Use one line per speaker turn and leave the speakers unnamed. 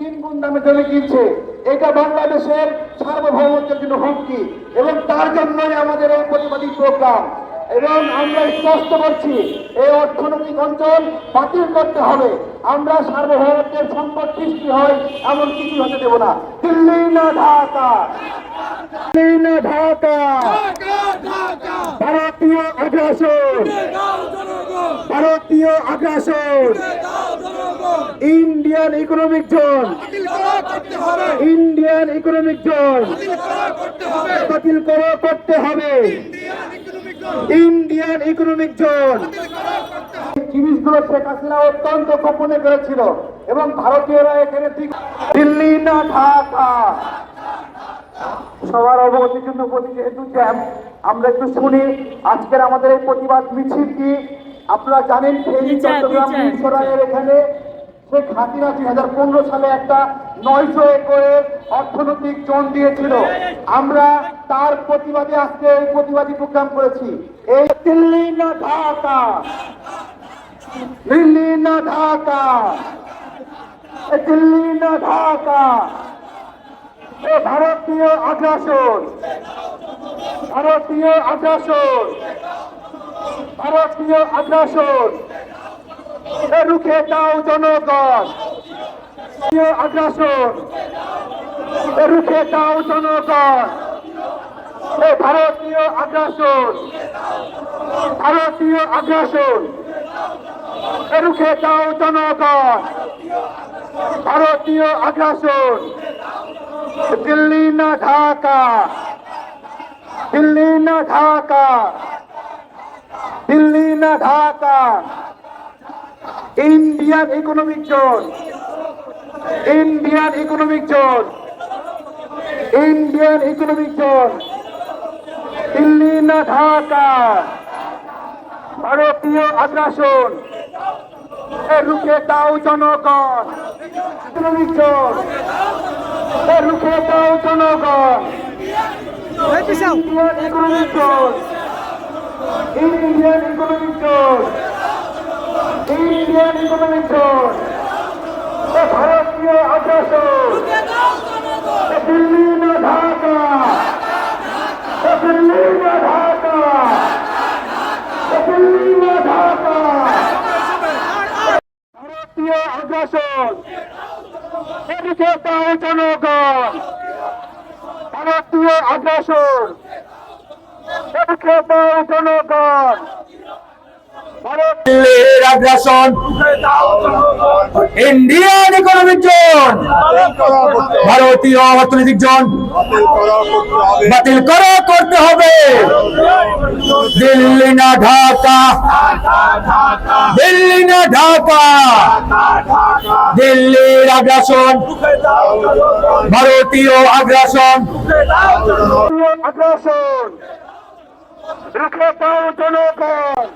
তিন গুণ দামে জমি কিনছে এটা বাংলাদেশের সার্বভৌমত্বের জন্য হুমকি এবং তার জন্যই আমাদের এই প্রতিবাদী প্রোগ্রাম। এবং আমরা স্পষ্ট করছি এই অর্থনৈতিক অঞ্চল বাতিল করতে হবে। আমরা সার্বভৌমত্বের সংকট সৃষ্টি হয় এমন কিছু হতে দেব না। দিল্লি না ঢাকা। দিল্লি না ঢাকা। ভারতীয় আগ্রাসন ভারতীয় আগ্রাসন। Indian economic zone Indian economic zone বাতিল করো করতে হবে ইন্ডিয়ান ইকোনমিক জোন জিনিসগুলো শেখ হাসিনা অত্যন্ত গোপনে করেছিল এবং ভারতীয়রা এখানে ঠিক দিল্লি না ঢাকা। সবার অবগতির জন্য বলি যেহেতু আমরা একটু শুনি আজকের আমাদের এই প্রতিবাদ মিছিল কি? আপনারা জানেন
বিচার,
চট্টগ্রাম। মিরসরাইয়ের এখানে শেখ হাসিনা দুই হাজার পনেরো সালে একটা নয়শো একরের অর্থনৈতিক জোন দিয়েছিল। আমরা তার প্রতিবাদে আজকে এই প্রতিবাদী প্রোগ্রাম করেছি। এই দিল্লি না ঢাকা? দিল্লি না ঢাকা? দিল্লি না ঢাকা? এ ভারতীয় আগ্রাসন। ভারতীয় আগ্রাসন। ভারতীয় আগ্রাসন। রুখে দাও জনগণ। আগ্রাসন। রুখে দাও জনগণ। ভারতীয় আগ্রাসন। ভারতীয় আগ্রাসন। রুখে দাও জনগণ। ভারতীয় আগ্রাসন। দিল্লি না ঢাকা। দিল্লি না ঢাকা। দিল্লি না Dhaka? Indian economic zone. Indian economic zone. Indian economic zone. Delhi না ঢাকা? ভারতীয় আগ্রাসন। এ রুখে দাও জনগণ। Economic zone. এ রুখে দাও জনগণ। Indian economic zone. Economic zone Indian economic zone ভারতীয় আগ্রাসন দিল্লি না ঢাকা। দিল্লি না ঢাকা। দিল্লি না ঢাকা। ভারতীয় আগ্রাসন এদিকে দাও জনগণ। ভারতীয় আগ্রাসন এদিকে দাও জনগণ।
আগ্রাসন। ইন্ডিয়ান ইকোনমিক জোন ভারতীয় অর্থনৈতিক জোন। বাতিল করা করতে হবে। দিল্লি না ঢাকা। দিল্লি না ঢাকা। দিল্লির আগ্রাসন। ভারতীয় আগ্রাসন।
আগ্রাসন। রুখে দাও জনগণ।